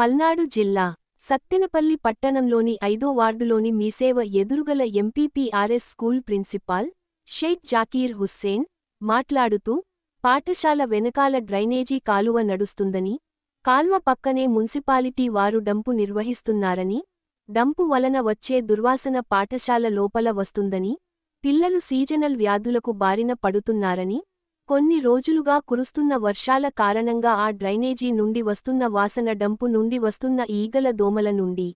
పల్నాడు జిల్లా సత్తెనపల్లి పట్టణంలోని ఐదో వార్డులోని MeeSeva ఎదురుగల MPPRS school principal Sheikh Zakir Hussain మాట్లాడుతూ పాఠశాల వెనకాల డ్రైనేజీ కాలువ నడుస్తుందని కాల్వ పక్కనే మున్సిపాలిటీ వారు డంపు నిర్వహిస్తున్నారని డంపు వలన వచ్చే దుర్వాసన పాఠశాల లోపల వస్తుందని పిల్లలు సీజనల్ వ్యాధులకు బారిన పడుతున్నారని కొన్ని రోజులుగా కురుస్తున్న వర్షాల కారణంగా ఆ డ్రైనేజీ నుండి వస్తున్న వాసన డంపు నుండి వస్తున్న ఈగల దోమల నుండి.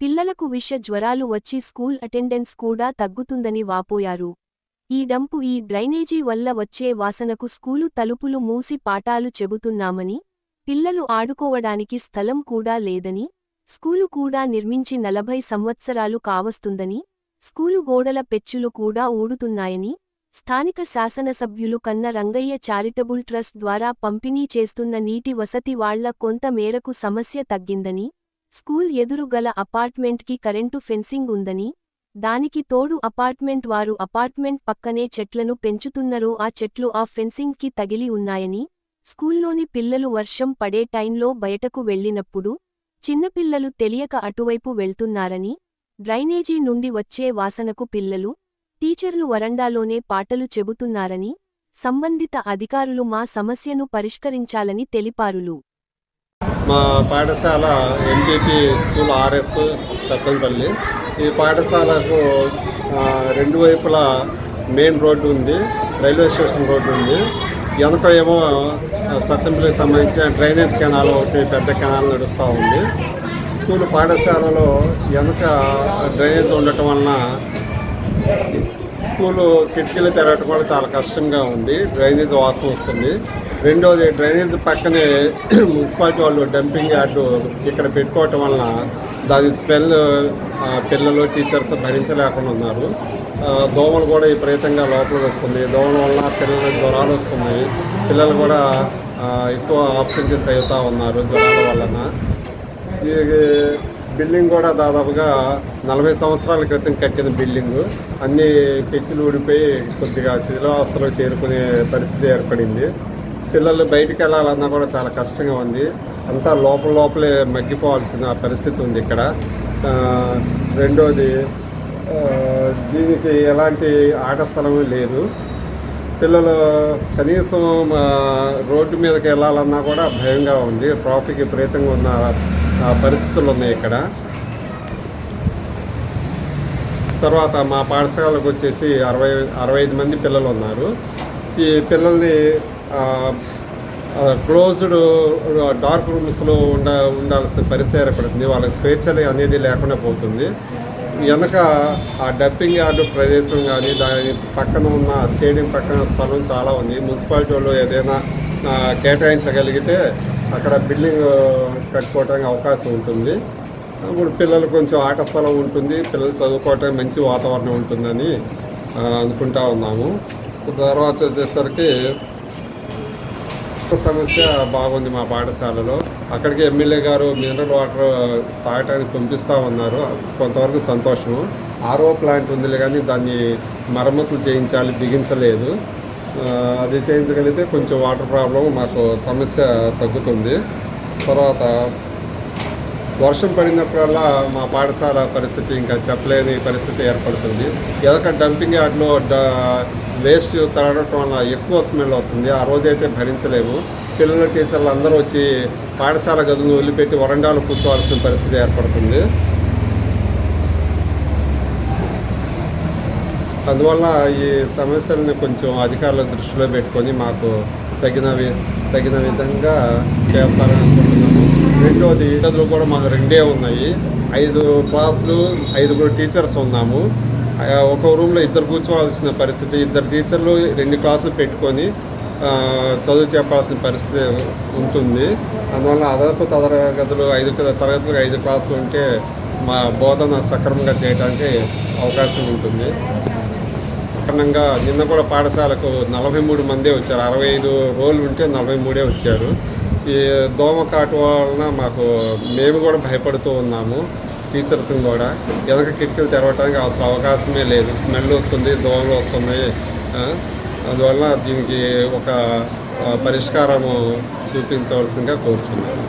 పిల్లలకు విష జ్వరాలు వచ్చి స్కూల్ అటెండెన్స్ కూడా తగ్గుతుందని వాపోయారు. ఈ డంపు ఈ డ్రైనేజీ వల్ల వచ్చే వాసనకు స్కూలు తలుపులు మూసి పాఠాలు చెబుతున్నామని పిల్లలు ఆడుకోవడానికి స్థలం కూడా లేదని స్కూలు కూడా నిర్మించి నలభై సంవత్సరాలు కావస్తుందని స్కూలు గోడల పెచ్చులు కూడా ఊడుతున్నాయని స్థానిక శాసనసభ్యులు కన్న రంగయ్య చారిటబుల్ ట్రస్ట్ ద్వారా పంపిణీ చేస్తున్న నీటి వసతి వాళ్ళ కొంత మేరకు సమస్య తగ్గిందని స్కూల్ ఎదురు గల అపార్ట్మెంట్కి కరెంటు ఫెన్సింగ్ ఉందని దానికి తోడు అపార్ట్మెంట్ వారు అపార్ట్మెంట్ పక్కనే చెట్లను పెంచుతున్నరో ఆ చెట్లు ఆ ఫెన్సింగ్కి తగిలి ఉన్నాయని స్కూల్లోని పిల్లలు వర్షం పడే టైంలో బయటకు వెళ్ళినప్పుడు చిన్నపిల్లలు తెలియక అటువైపు వెళ్తున్నారని డ్రైనేజీ నుండి వచ్చే వాసనకు పిల్లలు టీచర్లు వరండాలోనే పాటలు చెబుతున్నారని సంబంధిత అధికారులు మా సమస్యను పరిష్కరించాలని తెలిపారులు. మా పాఠశాల ఎంపీపీ స్కూల్ ఆర్ఎస్ సత్తంపల్లి. ఈ పాఠశాలకు రెండు వైపులా మెయిన్ రోడ్డు ఉంది రైల్వే స్టేషన్ రోడ్డు ఉంది. వెనక ఏమో సత్తంపల్లికి సంబంధించిన డ్రైనేజ్ కెనాల్ ఒకటి పెద్ద కెనాల్ నడుస్తూ ఉంది. స్కూల్ పాఠశాలలో వెనక డ్రైనేజ్ ఉండటం వలన స్కూలు కిటికీలు తెరవటం కూడా చాలా కష్టంగా ఉంది. డ్రైనేజ్ వాసన వస్తుంది. రెండోది డ్రైనేజ్ పక్కనే మున్సిపాలిటీ వాళ్ళు డంపింగ్ యార్డు ఇక్కడ పెట్టుకోవటం వలన దాని స్మెల్ పిల్లలు టీచర్స్ భరించలేకుండా ఉన్నారు. దోమలు కూడా విపరీతంగా లోపలికి వస్తుంది. దోమల వలన పిల్లలకు జ్వరాలు వస్తున్నాయి. పిల్లలు కూడా ఎక్కువ ఆబ్సెంటీస్ అవుతూ ఉన్నారు జ్వరాల వలన. బిల్డింగ్ కూడా దాదాపుగా నలభై సంవత్సరాల క్రితం కట్టిన బిల్డింగ్. అన్ని పెచ్చులు ఊడిపోయి కొద్దిగా శిథిలావస్థలో చేరుకునే పరిస్థితి ఏర్పడింది. పిల్లలు బయటికి వెళ్ళాలన్నా కూడా చాలా కష్టంగా ఉంది. అంతా లోపల లోపలే మగ్గిపోవాల్సిన పరిస్థితి ఉంది ఇక్కడ. రెండోది దీనికి ఎలాంటి ఆట స్థలం లేదు. పిల్లలు కనీసం రోడ్డు మీదకి వెళ్ళాలన్నా కూడా భయంగా ఉంది. ట్రాఫిక్ విపరీతంగా ఉన్న పరిస్థితులు ఉన్నాయి ఇక్కడ. తర్వాత మా పాఠశాలకు వచ్చేసి అరవై అరవై ఐదు మంది పిల్లలు ఉన్నారు. ఈ పిల్లల్ని క్లోజ్డ్ డార్క్ రూమ్స్లో ఉండ ఉండాల్సిన పరిస్థితి ఏర్పడుతుంది. వాళ్ళకి స్వేచ్ఛ అనేది లేకుండా పోతుంది. వెనక ఆ డప్పింగ్ యార్డు ప్రదేశం కానీ దాని పక్కన ఉన్న స్టేడియం పక్కన స్థలం చాలా ఉంది. మున్సిపాలిటీ వాళ్ళు ఏదైనా కేటాయించగలిగితే అక్కడ బిల్డింగ్ కట్టుకోవడానికి అవకాశం ఉంటుంది. ఇప్పుడు పిల్లలు కొంచెం ఆట స్థలం ఉంటుంది. పిల్లలు చదువుకోవటానికి మంచి వాతావరణం ఉంటుందని అనుకుంటా ఉన్నాము. తర్వాత వచ్చేసరికి సమస్య బాగుంది మా పాఠశాలలో. అక్కడికి ఎమ్మెల్యే గారు మినరల్ వాటర్ తాగటానికి పంపిస్తూ ఉన్నారు. కొంతవరకు సంతోషము. ఆర్ఓ ప్లాంట్ ఉంది కానీ దాన్ని మరమ్మతులు చేయించాలి బిగించలేదు. అది చేయించగలిగితే కొంచెం వాటర్ ప్రాబ్లం మాకు సమస్య తగ్గుతుంది. తర్వాత వర్షం పడినప్పుడల్లా మా పాఠశాల పరిస్థితి ఇంకా చెప్పలేని పరిస్థితి ఏర్పడుతుంది. ఎదక డంపింగ్ యార్డ్లో డ వేస్ట్ తరగటం వల్ల ఎక్కువ స్మెల్ వస్తుంది. ఆ రోజైతే భరించలేము. పిల్లల టీచర్లు అందరూ వచ్చి పాఠశాల గదులను వదిలిపెట్టి వరండాలు కూర్చోవాల్సిన పరిస్థితి ఏర్పడుతుంది. అందువల్ల ఈ సమస్యలను కొంచెం అధికారుల దృష్టిలో పెట్టుకొని మాకు తగిన తగిన విధంగా చేస్తారని అనుకుంటున్నాము. రెండోది ఈటదులు కూడా మాకు రెండే ఉన్నాయి. ఐదు క్లాసులు ఐదుగురు టీచర్స్ ఉన్నాము. ఒక రూమ్లో ఇద్దరు కూర్చోవాల్సిన పరిస్థితి ఇద్దరు టీచర్లు రెండు క్లాసులు పెట్టుకొని చదువు చెప్పాల్సిన పరిస్థితి ఉంటుంది. అందువల్ల అదనపు తరగతులు ఐదు తరగతులకు ఐదు క్లాసులు ఉంటే మా బోధన సక్రమంగా చేయడానికి అవకాశం ఉంటుంది. కారణంగా నిన్న కూడా పాఠశాలకు నలభై మూడు మందే వచ్చారు. అరవై ఐదు రోజులు ఉంటే నలభై మూడే వచ్చారు. ఈ దోమ కాటు వలన మాకు మేము కూడా భయపడుతూ ఉన్నాము టీచర్స్ కూడా. వెనక కిటికీలు తెరవడానికి అసలు అవకాశమే లేదు. స్మెల్ వస్తుంది దోమలు వస్తున్నాయి. అందువల్ల దీనికి ఒక పరిష్కారము చూపించవలసిందిగా కోరుతున్నాను.